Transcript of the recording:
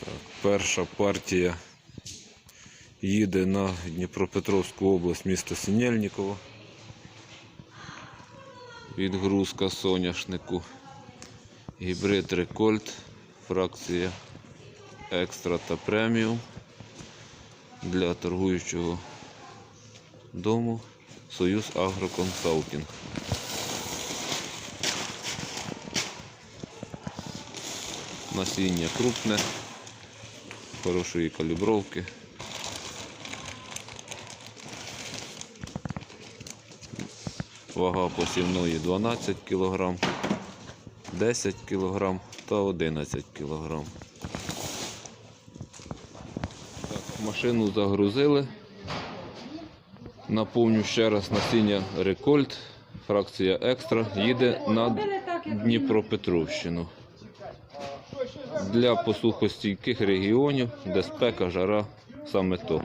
Так, перша партія їде на Дніпропетровську область, місто Синельниково. Відгрузка соняшнику. Гібрид Рекольт, фракція екстра та преміум для торгуючого дому Союз Агроконсалтинг. Насіння крупне, хорошої калібровки. Вага посівної 12 кг, 10 кг та 11 кг. Так, машину загрузили. Наповню ще раз насіння Рекольт, фракція Екстра, їде на Дніпропетровщину. Для посухостійких регіонів, де спека, жара, саме то.